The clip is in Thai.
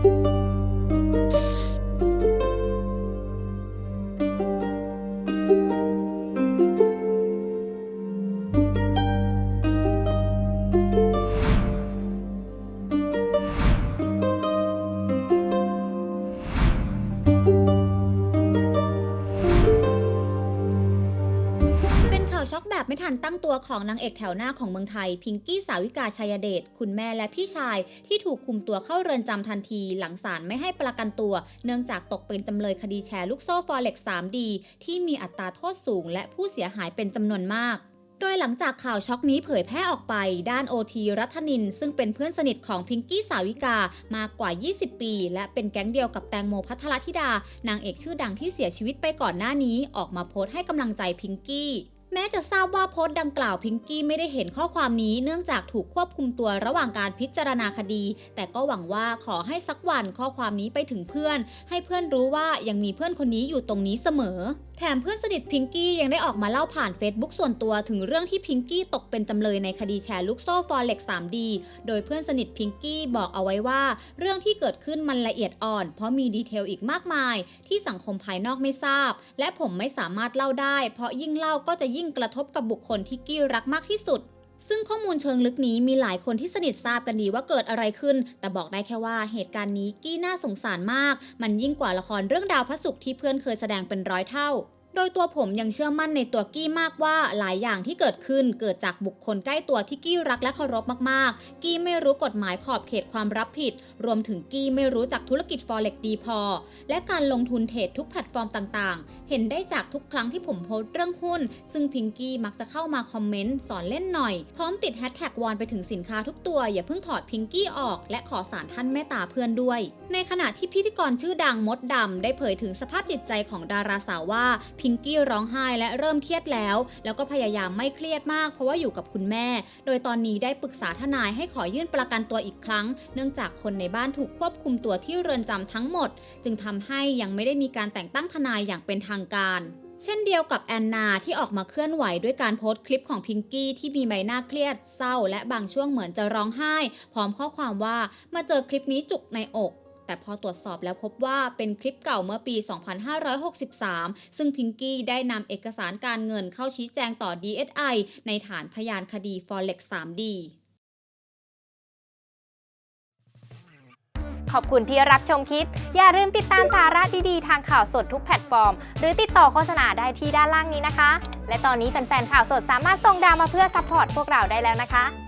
เป็ ช็อกแบบไม่ทันตั้งตัวของนางเอกแถวหน้าของเมืองไทย พิงกี้สาวิกาชัยเดช คุณแม่และพี่ชาย ที่ถูกคุมตัวเข้าเรือนจำทันที หลังศาลไม่ให้ประกันตัว เนื่องจากตกเป็นจำเลยคดีแชร์ลูกโซ่ฟอเร็ก 3D ที่มีอัตราโทษสูง และผู้เสียหายเป็นจำนวนมากโดยหลังจากข่าวช็อกนี้เผยแพร่ออกไป ด้านโอทีรัฐนิน ซึ่งเป็นเพื่อนสนิทของพิงกี้สาวิกามากกว่า 20 ปี และเป็นแก๊งเดียวกับแตงโมพัทรธิดา นางเอกชื่อดังที่เสียชีวิตไปก่อนหน้านี้ ออกมาโพสต์ให้กำลังใจพิงกี้ แม้จะทราบว่าโพสต์ดังกล่าวพิงกี้ไม่ได้เห็นข้อความนี้เนื่องจากถูกควบคุมตัวระหว่างการพิจารณาคดี แต่ก็หวังว่าขอให้สักวันข้อความนี้ไปถึงเพื่อน ให้เพื่อนรู้ว่ายังมีเพื่อนคนนี้อยู่ตรงนี้เสมอแถมเพื่อนสนิทพิงกี้ยังได้ออกมาเล่าผ่าน Facebook ส่วนตัวถึงเรื่องที่พิงกี้ตกเป็นจำเลยในคดีแชร์ลูกโซ่ฟอเร็ก 3D โดยเพื่อนสนิทพิงกี้บอกเอาไว้ว่า เรื่องที่เกิดขึ้นมันละเอียดอ่อน เพราะมีดีเทลอีกมากมาย ที่สังคมภายนอกไม่ทราบ และผมไม่สามารถเล่าได้ เพราะยิ่งเล่าก็จะยิ่งกระทบกับบุคคลที่กี้รักมากที่สุด ซึ่งข้อมูลเชิงลึกนี้มีหลายคนที่สนิททราบกันดีว่าเกิดอะไรขึ้น แต่บอกได้แค่ว่าเหตุการณ์นี้กี้น่าสงสารมาก มันยิ่งกว่าละครเรื่องดาวพระศุกร์ที่เพื่อนเคยแสดงเป็นร้อยเท่า โดยตัวผมยังเชื่อมั่นในตัวกี้มากว่าหลายอย่างที่เกิดขึ้นเกิดจากบุคคลใกล้ตัวที่กี้รักและเคารพมากๆ กี้ไม่รู้กฎหมายขอบเขตความรับผิด รวมถึงกี้ไม่รู้จักธุรกิจ forex ดีพอ และการลงทุนเทรดทุกแพลตฟอร์มต่างๆ เห็นได้จากทุกครั้งที่ผมโพสต์เรื่องหุ้น ซึ่งพิงกี้มักจะเข้ามาคอมเมนต์สอนเล่นหน่อย พร้อมติดแฮชแท็กวอนไปถึงสินค้าทุกตัว อย่าเพิ่งถอดพิงกี้ออกและขอสารท่านเมตตาเพื่อนด้วย ในขณะที่พิธีกรชื่อดังมดดำได้เผยถึงสภาพจิตใจของดาราสาวว่าพิงกี้ร้องไห้และเริ่มเครียดแล้ว แล้วก็พยายามไม่เครียดมาก เพราะว่าอยู่กับคุณแม่ โดยตอนนี้ได้ปรึกษาทนายให้ขอยื่นประกันตัวอีกครั้ง เนื่องจากคนในบ้านถูกควบคุมตัวที่เรือนจำทั้งหมด จึงทำให้ยังไม่ได้มีการแต่งตั้งทนายอย่างเป็นทางการเช่นเดียวกับแอนนาที่ออกมาเคลื่อนไหวด้วยการโพสต์คลิปของพิงกี้ที่มีใบหน้าเครียดเศร้า และบางช่วงเหมือนจะร้องไห้ พร้อมข้อความว่ามาเจอคลิปนี้จุกในอก แต่พอตรวจสอบแล้วพบว่าเป็นคลิปเก่าเมื่อปี 2563 ซึ่งพิงกี้ได้นำเอกสารการเงินเข้าชี้แจงต่อ DSI ในฐานพยานคดี Forex 3D ขอบคุณที่รับชมคลิป อย่าลืมติดตามสาระดีๆ ทางข่าวสดทุกแพลตฟอร์ม หรือติดต่อโฆษณาได้ที่ด้านล่างนี้นะคะ และตอนนี้แฟนๆข่าวสดสามารถส่งดาวมาเพื่อซัพพอร์ตพวกเราได้แล้วนะคะ